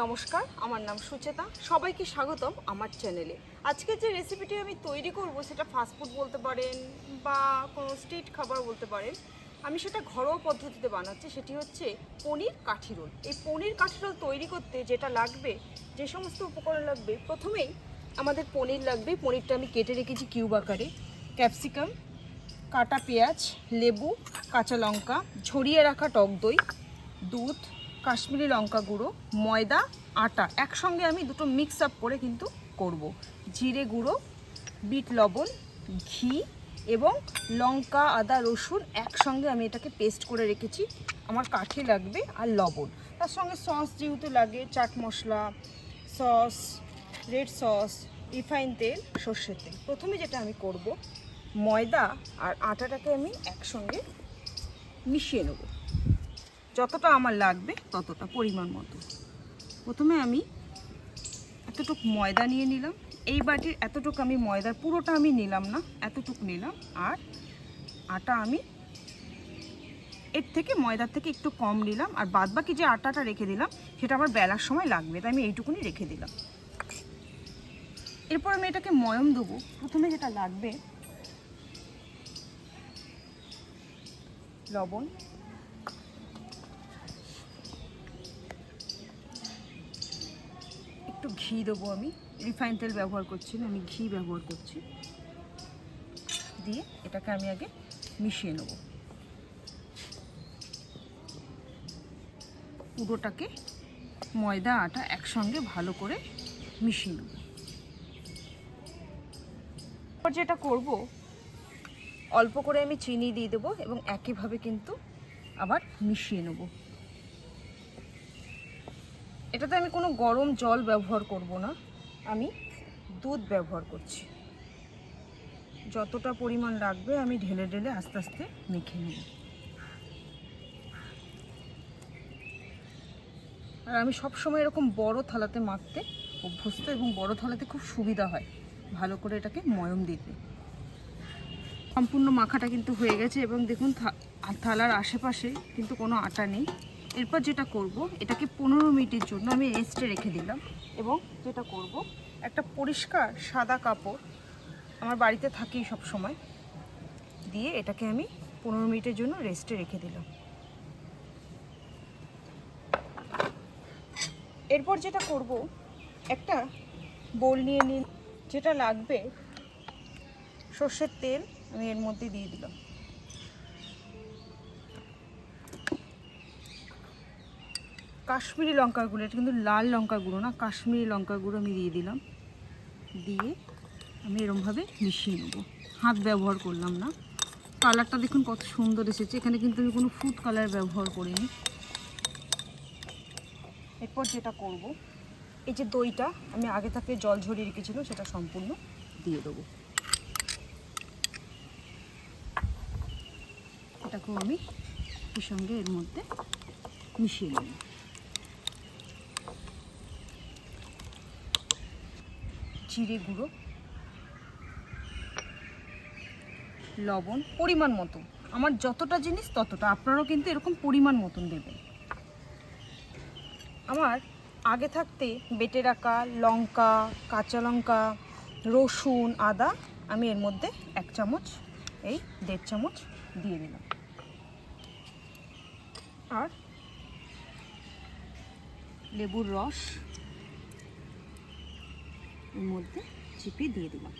নমস্কার, আমার নাম সুচেতা। সবাইকে স্বাগতম আমার চ্যানেলে। আজকে যে রেসিপিটি আমি তৈরি করব, সেটা ফাস্টফুড বলতে পারেন বা কোনো স্ট্রিট খাবার বলতে পারেন, আমি সেটা ঘরোয়া পদ্ধতিতে বানাচ্ছি। সেটি হচ্ছে পনির কাঠি রোল। এই পনির কাঠি রোল তৈরি করতে যেটা লাগবে, যে সমস্ত উপকরণ লাগবে, প্রথমেই আমাদের পনির লাগবে। পনিরটা আমি কেটে রেখেছি কিউব আকারে। ক্যাপসিকাম কাটা পেঁয়াজ, লেবু, কাঁচা লঙ্কা, ঝরিয়ে রাখা টক দই, দুধ কাশ্মীরি লঙ্কা গুঁড়ো, ময়দা, আটা, একসঙ্গে আমি দুটো মিক্স আপ করে কিন্তু করব। জিরে গুঁড়ো, বিট লবণ, ঘি এবং লঙ্কা, আদা, রসুন একসঙ্গে আমি এটাকে পেস্ট করে রেখেছি। আমার কাঠি লাগবে আর লবণ। তার সঙ্গে সস যেহেতু লাগে, chaat masala sauce red sauce refine তেল, সর্ষের তেল। প্রথমে যেটা আমি করব, ময়দা আর আটাটাকে আমি একসঙ্গে মিশিয়ে নেব। যতটা আমার লাগবে ততটা পরিমাণ মতো। প্রথমে আমি এতটুকু ময়দা নিয়ে নিলাম। এই বাটির এতটুকু আমি ময়দার পুরোটা আমি নিলাম না, এতটুকু নিলাম। আর আটা আমি এর থেকে, ময়দার থেকে একটু কম নিলাম। আর বাদবাকি যে আটাটা রেখে দিলাম, সেটা আমার বেলার সময় লাগবে, তাই আমি এইটুকুনি রেখে দিলাম। এরপর আমি এটাকে ময়ম দেবো প্রথমে যেটা লাগবে, লবণ একটু ঘি দেবো আমি। রিফাইন তেল ব্যবহার করছি না, আমি ঘি ব্যবহার করছি। দিয়ে এটাকে আমি আগে মিশিয়ে নেব। পুরোটাকে ময়দা, আটা একসঙ্গে ভালো করে মিশিয়ে নেব। এরপর যেটা করব, অল্প করে আমি চিনি দিয়ে দেবো এবং একইভাবে কিন্তু আবার মিশিয়ে নেব। এটাতে আমি কোনো গরম জল ব্যবহার করব না। আমি দুধ ব্যবহার করছি। যতটা পরিমাণ লাগবে আমি ঢেলে ঢেলে আস্তে আস্তে মেখে নেব। আর আমি সবসময় এরকম বড় থালাতে মাখতে অভ্যস্ত এবং বড় থালাতে খুব সুবিধা হয়। ভালো করে এটাকে ময়ম দিতে। সম্পূর্ণ মাখাটা কিন্তু হয়ে গেছে এবং দেখুন থালার আশেপাশে কিন্তু কোনো আটা নেই। এরপর যেটা করব, এটাকে পনেরো মিনিটের জন্য আমি রেস্টে রেখে দিলাম এবং যেটা করব, একটা পরিষ্কার সাদা কাপড় আমার বাড়িতে থাকেই সব সময় দিয়ে এটাকে আমি পনেরো মিনিটের জন্য রেস্টে রেখে দিলাম। এরপর যেটা করব, একটা বোল নিয়ে নিন যেটা লাগবে সর্ষের তেল, আমি এর মধ্যে দিয়ে দিলাম। কাশ্মীরি লঙ্কার গুঁড়ো, এটা কিন্তু লাল লঙ্কার গুঁড়ো না, কাশ্মীরি লঙ্কার গুঁড়ো আমি দিয়ে দিলাম। দিয়ে আমি এরমভাবে মিশিয়ে নেব। হাত ব্যবহার করলাম না। কালারটা দেখুন কত সুন্দর এসেছে। এখানে কিন্তু আমি কোনো ফুড কালার ব্যবহার করিনি। এরপর যেটা করব, এই যে দইটা আমি আগে থেকে জল ঝরিয়ে রেখেছিলাম সেটা সম্পূর্ণ দিয়ে দেবো। এটাকেও আমি এর সঙ্গে এর মধ্যে মিশিয়ে নেব। জিরে গুঁড়ো, লবণ, পরিমাণ মতো। আমার যতটা জিনিস ততটা। আপনারাও কিন্তু এরকম পরিমাণ মতন দেবেন। আমার আগে থাকতে বেটে রাখা লঙ্কা, কাঁচা লঙ্কা, রসুন, আদা, আমি এর মধ্যে এক চামচ, এই দেড় চামচ দিয়ে দিলাম। আর লেবুর রস এর মধ্যে চিপে দিয়ে দিলাম।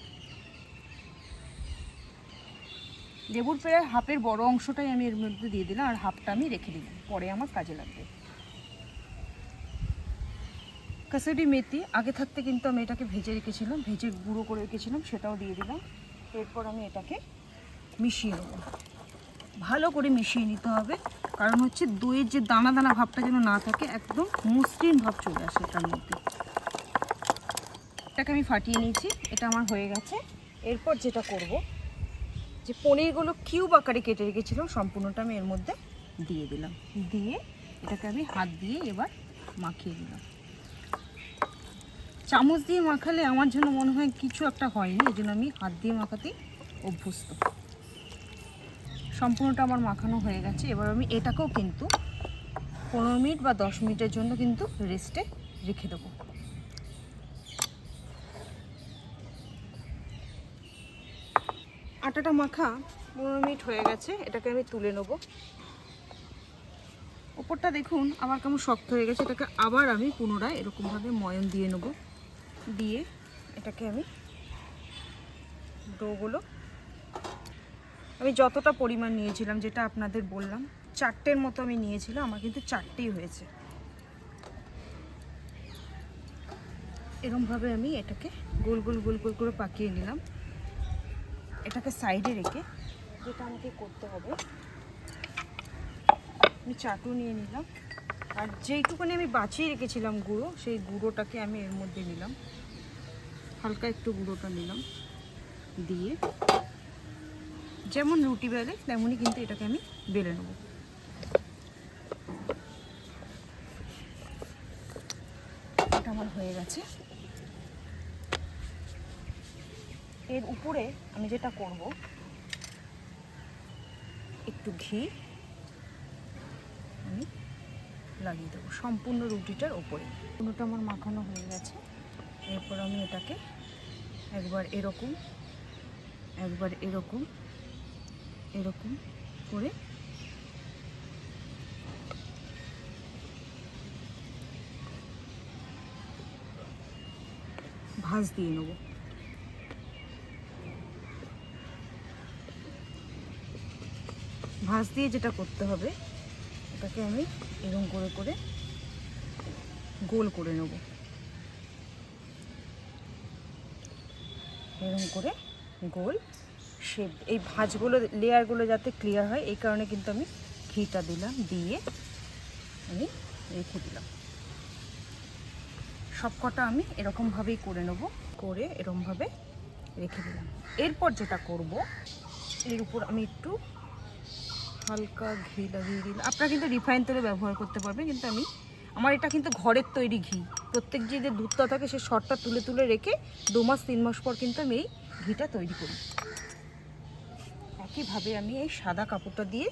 লেবুর প্রায় হাফের বড় অংশটাই আমি এর মধ্যে দিয়ে দিলাম আর হাফটা আমি রেখে দিলাম। পরে আমার কাজে লাগবে। কাসুরি মেথি, আগে থাকতে কিন্তু আমি এটাকে ভেজে রেখেছিলাম, ভেজে গুঁড়ো করে রেখেছিলাম, সেটাও দিয়ে দিলাম। এরপর আমি এটাকে মিশিয়ে নেব। ভালো করে মিশিয়ে নিতে হবে, কারণ হচ্ছে দইয়ের যে দানা দানা ভাবটা যেন না থাকে, একদম মসৃণ ভাব চলে আসে এটার মধ্যে। এটাকে আমি ফাটিয়ে নিয়েছি, এটা আমার হয়ে গেছে। এরপর যেটা করব, যে পনিরগুলো কিউব আকারে কেটে রেখেছিলাম, সম্পূর্ণটা আমি এর মধ্যে দিয়ে দিলাম। দিয়ে এটাকে আমি হাত দিয়ে এবার মাখিয়ে দিলাম চামচ দিয়ে মাখালে আমার জন্য মনে হয় কিছু একটা হয়নি, এই জন্য আমি হাত দিয়ে মাখাতেই অভ্যস্ত। সম্পূর্ণটা আমার মাখানো হয়ে গেছে। এবার আমি এটাকেও কিন্তু পনেরো মিনিট বা দশ মিনিটের জন্য কিন্তু রেস্টে রেখে দেবো। আটাটা মাখা পনেরো মিনিট হয়ে গেছে, এটাকে আমি তুলে নেব। ওপরটা দেখুন, আমার কেমন শক্ত হয়ে গেছে, এটাকে আবার আমি পুনরায় এরকমভাবে ময়ন দিয়ে নেব। দিয়ে এটাকে আমি ডোগুলো। আমি যতটা পরিমাণ নিয়েছিলাম, যেটা আপনাদের বললাম, চারটের মতো আমি নিয়েছিলাম, আমার কিন্তু চারটেই হয়েছে। এরমভাবে আমি এটাকে গোল গোল গোল গোল করে পাকিয়ে নিলাম। এটাকে সাইডে রেখে যেটা আমাকে করতে হবে, আমি চাটু নিয়ে নিলাম। আর যেইটুকুনি আমি বাঁচিয়ে রেখেছিলাম গুঁড়ো, সেই গুঁড়োটাকে আমি এর মধ্যে নিলাম। হালকা একটু গুঁড়োটা নিলাম দিয়ে, যেমন রুটি বেলে তেমনই কিন্তু এটাকে আমি বেলে নেব। এটা আমার হয়ে গেছে। এর উপরে আমি যেটা করব, একটু ঘি আমি লাগিয়ে দেবো সম্পূর্ণ রুটিটার উপরে। পুরোটা আমার মাখানো হয়ে গেছে। এরপর আমি এটাকে একবার এরকম একবার এরকম এরকম করে ভাঁজ দিয়ে নেব। ভাঁজ দিয়ে যেটা করতে হবে, এটাকে আমি এরকম করে করে গোল করে নেব। এরকম করে গোল শেপ, এই ভাঁজগুলো, লেয়ারগুলো যাতে ক্লিয়ার হয়, এই কারণে কিন্তু আমি ঘিটা দিলাম, দিয়ে আমি রেখে দিলাম। সব কটা আমি এরকমভাবেই করে নেব, করে এরকমভাবে রেখে দিলাম। এরপর যেটা করব, এর উপর আমি একটু হালকা ঘি লাগিয়ে দিলাম আপনারা কিন্তু রিফাইন তেলে ব্যবহার করতে পারবেন, কিন্তু আমি আমার এটা কিন্তু ঘরের তৈরি ঘি। প্রত্যেক যে দুধটা থাকে, সে শটটা তুলে তুলে রেখে দু মাস, তিন মাস পর কিন্তু আমি এই ঘিটা তৈরি করি। একইভাবে আমি এই সাদা কাপড়টা দিয়ে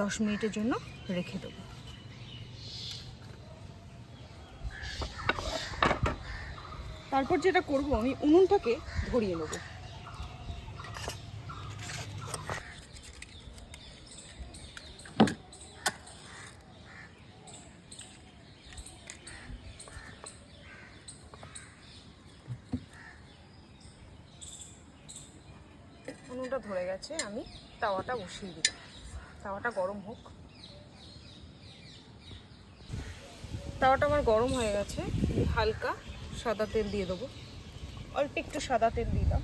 দশ মিনিটের জন্য রেখে দেবো। তারপর যেটা করব, আমি উনুনটাকে ধরিয়ে নেব। গেছে আমি তাওয়াটা বসিয়ে দিলাম। তাওয়াটা গরম হোক। তাওয়াটা আমার গরম হয়ে গেছে। হালকা সাদা তেল দিয়ে দেবো। অল্প একটু সাদা তেল দিলাম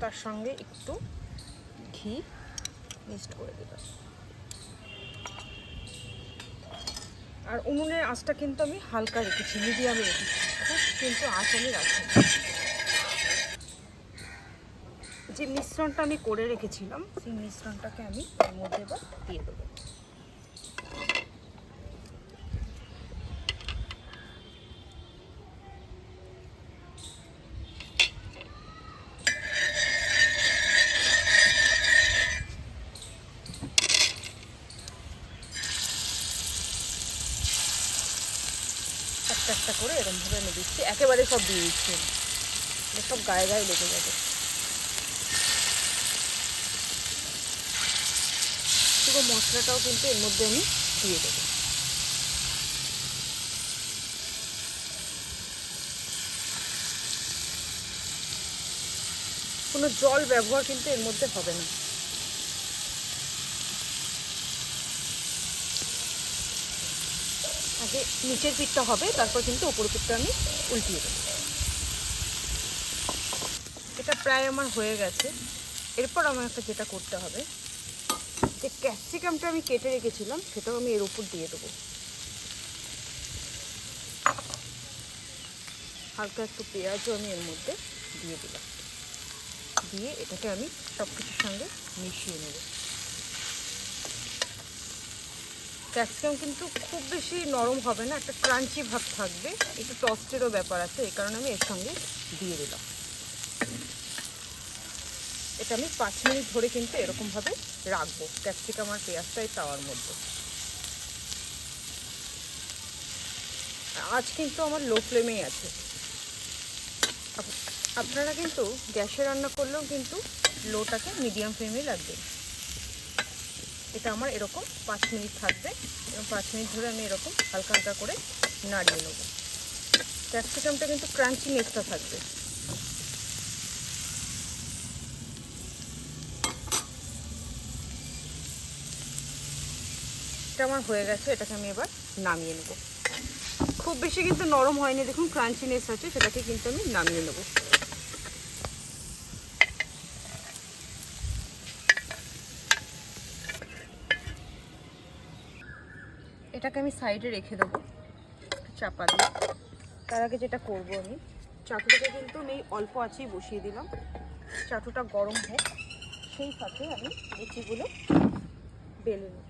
তার সঙ্গে একটু ঘি মিক্সড করে দিলাম। আর উনুনের আঁচটা কিন্তু আমি হালকা রেখেছি, মিডিয়ামে রেখেছি। খুব কিন্তু আঁচ আমি রাখিনি যে মিশ্রণটা আমি করে রেখেছিলাম, সেই মিশ্রণটাকে আমি এর মধ্যে এবার দিয়ে দেবো। একটা একটা করে এরকমভাবে আমি দিচ্ছি। একেবারে সব দিয়ে দিচ্ছি। সব গায়ে গায়ে লেগে যাবে। পুরো মশলাটাও কিন্তু এর মধ্যে আমি দিয়ে দেবো। কোনো জল ব্যবহার কিন্তু এর মধ্যে হবে না। আগে নিচের পিঠটা হবে, তারপর কিন্তু ওপর পিঠটা আমি উল্টিয়ে দেবো। এটা প্রায় আমার হয়ে গেছে। এরপর আমার একটা যেটা করতে হবে যে ক্যাপসিকামটা আমি কেটে রেখেছিলাম, সেটাও আমি এর উপর দিয়ে দেবো। হালকা একটু পেঁয়াজও আমি এর মধ্যে দিয়ে দিলাম। দিয়ে এটাকে আমি সব কিছুর সঙ্গে মিশিয়ে নেব। ক্যাপসিকাম কিন্তু খুব বেশি নরম হবে না, একটা ক্রাঞ্চি ভাব থাকবে। একটু টস্টেরও ব্যাপার আছে, এই কারণে আমি এর সঙ্গে দিয়ে দিলাম। এটা আমি পাঁচ মিনিট ধরে কিন্তু এরকমভাবে রাখব। ক্যাপসিকাম আর পেঁয়াজটা এই তাওয়ার মধ্যে। আজ কিন্তু আমার লো ফ্লেমেই আছে। আপনারা কিন্তু গ্যাসে রান্না করলেও কিন্তু লোটাকে মিডিয়াম ফ্লেমে লাগবে। এটা আমার এরকম পাঁচ মিনিট থাকবে। এবং পাঁচ মিনিট ধরে আমি এরকম হালকা হালকা করে নাড়িয়ে নেব। ক্যাপসিকামটা কিন্তু ক্রাঞ্চি নেকটা থাকবে। এটা আমার হয়ে গেছে, এটাকে আমি এবার নামিয়ে নেব। খুব বেশি কিন্তু নরম হয়নি, দেখুন ক্রাঞ্চিনেস আছে, সেটাকে কিন্তু আমি নামিয়ে নেব। এটাকে আমি সাইডে রেখে দেবো, চাপা দিয়ে। তার আগে যেটা করব আমি, চাটুটাকে কিন্তু আমি অল্প আছেই বসিয়ে দিলাম। চাটুটা গরম হোক, সেই সাথে আমি লুচিগুলো বেলে নেব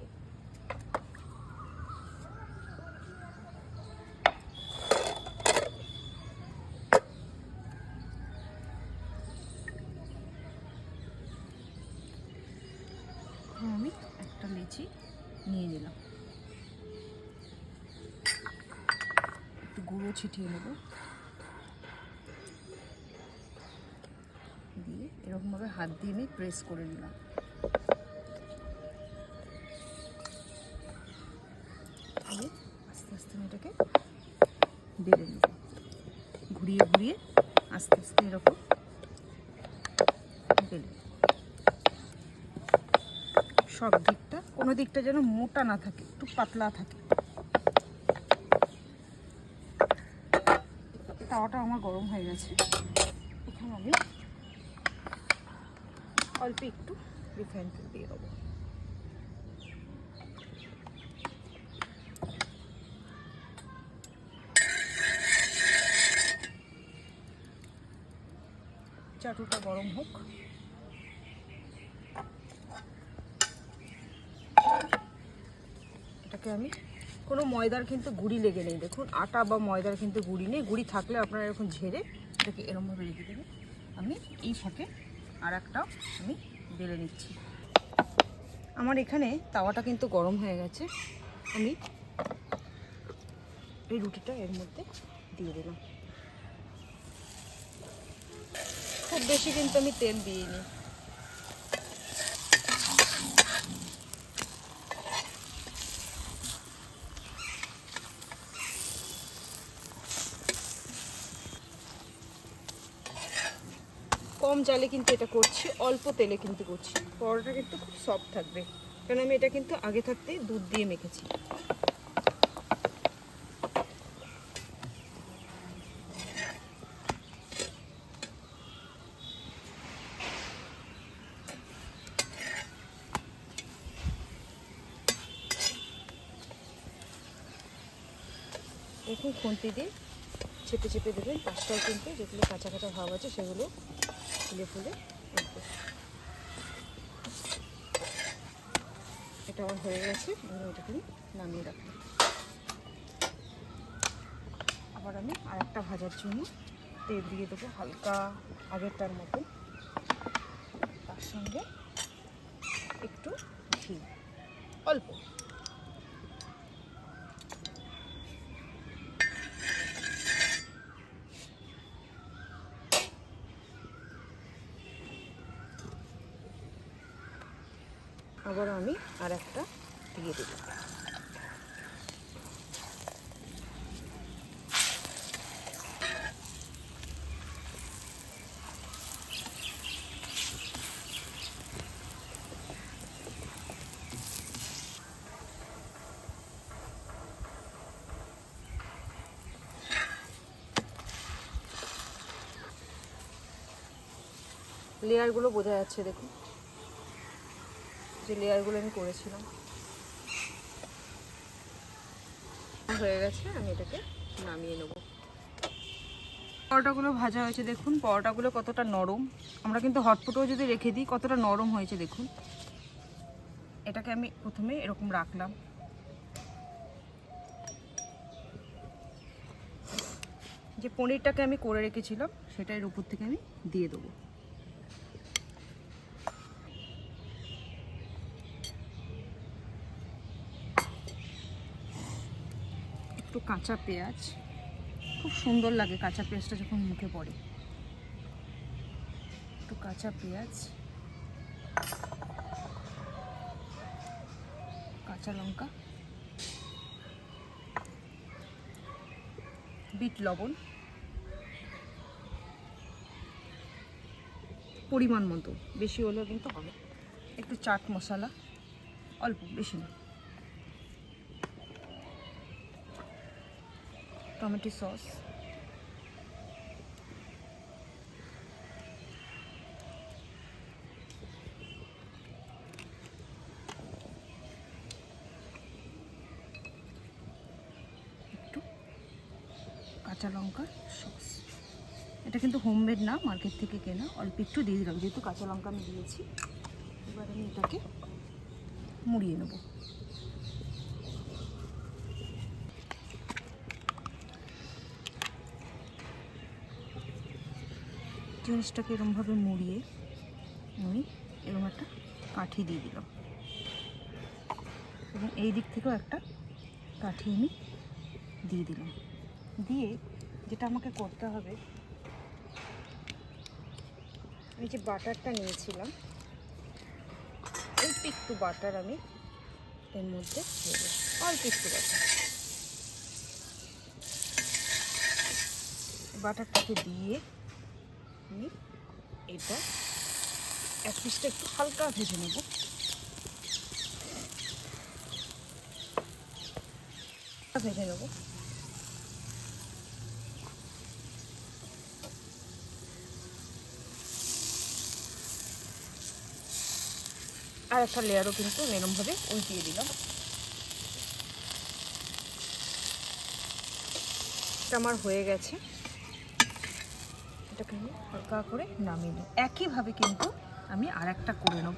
এখন আমি একটা লিচি নিয়ে নিলাম। একটু গুঁড়ো ছিটিয়ে নেব। দিয়ে এরকমভাবে হাত দিয়ে আমি প্রেস করে নিলাম দিয়ে আস্তে আস্তে আমি এটাকে বেলে নেব ঘুরিয়ে ঘুরিয়ে আস্তে আস্তে এরকম বেলে নেব। সব দিকটা। কোনো দিকটা যেন মোটা না থাকে, একটু পাতলা থাকে। তাওয়াটা আমার গরম হয়ে গেছে। এখানে আমি অল্প একটু রিফাইন তেল দিয়ে দেবো। চাটুটা গরম হোক এটাকে আমি কোনো ময়দার কিন্তু গুঁড়ি লেগে নেই, দেখুন। আটা বা ময়দার কিন্তু গুঁড়ি নেই। গুঁড়ি থাকলে আপনারা এরকম ঝেড়ে এটাকে এরমভাবে রেখে দেবেন। আমি এই ফাঁকে আর একটা আমি বেলে নিচ্ছি। আমার এখানে তাওয়াটা কিন্তু গরম হয়ে গেছে। আমি এই রুটিটা এর মধ্যে দিয়ে দিলাম। খুব বেশি কিন্তু আমি তেল দিইনি। জালে কিন্তু এটা করছি, অল্প তেলে কিন্তু করছি। পরোটা কিন্তু খুব সফট থাকবে, কারণ আমি এটা কিন্তু আগে থাকতেই দুধ দিয়ে মেখেছি। দেখুন খুন্তি দিয়ে চেপে চেপে দেবেন। পাঁচটাও কিন্তু যেগুলো কাঁচা কাঁচা ভাব আছে, সেগুলো ফুলে ফুলে। এটা আমার হয়ে গেছে আমি এটাকে নামিয়ে রাখলাম আবার আমি আরেকটা ভাজার জন্য তেল দিয়ে দেবো হালকা আগেরটার মতো তার সঙ্গে একটু ঘি অল্প আবার আমি আর একটা দিয়ে দেবো লেয়ারগুলো বোঝা যাচ্ছে দেখুন। যে লেয়ারগুলো আমি করেছিলাম। হয়ে গেছে, আমি এটাকে নামিয়ে নেব। পরোটাগুলো ভাজা হয়েছে, দেখুন। পরোটাগুলো কতটা নরম। আমরা কিন্তু হটপটেও যদি রেখে দিই, কতটা নরম হয়েছে, দেখুন। এটাকে আমি প্রথমে এরকম রাখলাম। যে পনিরটাকে আমি করে রেখেছিলাম, সেটা এর উপর থেকে আমি দিয়ে দেবো। একটু কাঁচা পেঁয়াজ। খুব সুন্দর লাগে কাঁচা পেঁয়াজটা যখন মুখে পড়ে। একটু কাঁচা পেঁয়াজ। কাঁচা লঙ্কা। বিট লবণ। পরিমাণ মতো। বেশি হলেও কিন্তু হবে। একটু চাট মশলা। অল্প, বেশি না। Tomato sauce. একটু কাঁচা লঙ্কার সস। এটা কিন্তু হোমমেড না মার্কেট থেকে কেনা। অল্প একটু দিয়ে দিলাম। যেহেতু কাঁচা লঙ্কা আমি দিয়েছি, এবার আমি এটাকে মুড়িয়ে নেব। জিনিসটাকে এরমভাবে মুড়িয়ে আমি এরকম একটা কাঠি দিয়ে দিলাম। এবং এই দিক থেকেও একটা কাঠি আমি দিয়ে দিলাম। দিয়ে যেটা আমাকে করতে হবে আমি যে বাটারটা নিয়েছিলাম, অল্প একটু বাটার আমি এর মধ্যে দেবো অল্প একটু বাটার। বাটারটাকে দিয়ে আমি এটা এক পিসটা একটু হালকা ভেজে নেব। ভেজে নেব। আর একটা লেয়ারও কিন্তু এরমভাবে উল্টিয়ে দিলাম। আমার হয়ে গেছে। এটাকে আমি হালকা করে নামিয়ে নেব। একইভাবে কিন্তু আমি আর একটা করে নেব।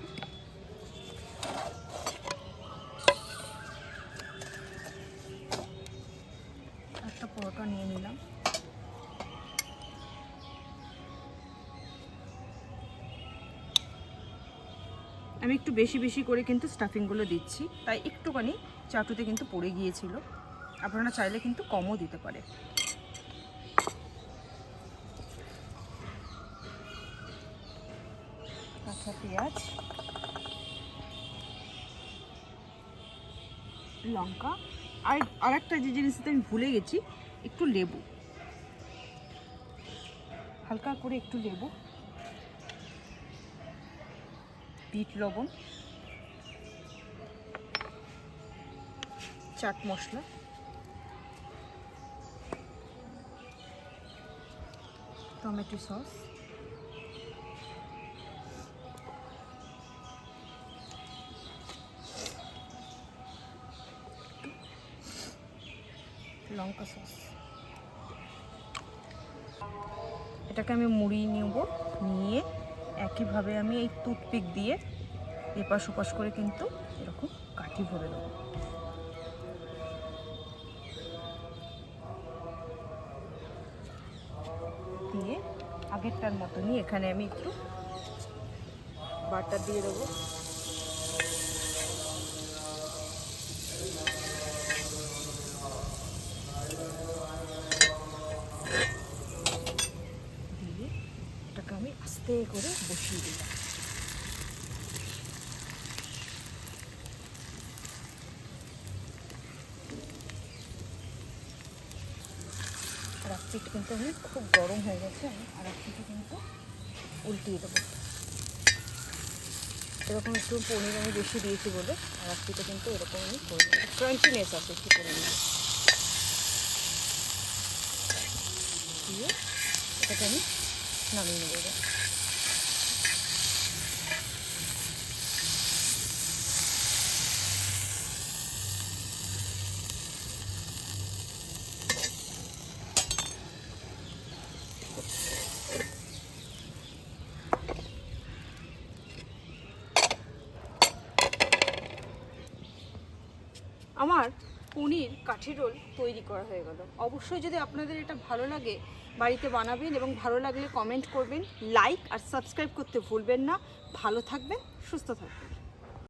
একটা পরোটা নিয়ে নিলাম। আমি একটু বেশি বেশি করে কিন্তু স্টাফিংগুলো দিচ্ছি। তাই একটুখানি চাটুতে কিন্তু পড়ে গিয়েছিল। আপনারা চাইলে কিন্তু কমও দিতে পারে কাঁচা পেঁয়াজ, লঙ্কা, আর আরেকটা যে জিনিসটা আমি ভুলে গেছি, একটু লেবু। হালকা করে একটু লেবু, বিট লবণ, চাট মশলা, টমেটো সস লঙ্কা সস। এটাকে আমি মুড়িয়ে নেব, নিয়ে একইভাবে আমি এই টুথপিক দিয়ে এপাশ ওপাশ করে কিন্তু এরকম কাঠি ভরে দেবো। দিয়ে আগেরটার মতনই এখানে আমি একটু বাটার দিয়ে দেবো দিয়ে এটাকে আমি আস্তে করে বসিয়ে দিলাম আর এক পিঠ কিন্তু আমি খুব গরম হয়ে গেছে। আমি আর কিন্তু উল্টিয়ে দেবো। এরকম একটু পনির আমি বেশি দিয়েছি বলে আর এক পিঠে কিন্তু এরকম আমি করে ক্রাঞ্চিনেস আছে একটু করে দিয়ে এটাকে আমি নামিয়ে নেব এবার। আমার পনির রোল তৈরি করা হয়ে গেল। অবশ্যই যদি আপনাদের এটা ভালো লাগে বাড়িতে বানাবেন এবং ভালো লাগলে কমেন্ট করবেন লাইক আর সাবস্ক্রাইব করতে ভুলবেন না। ভালো থাকবেন, সুস্থ থাকবেন।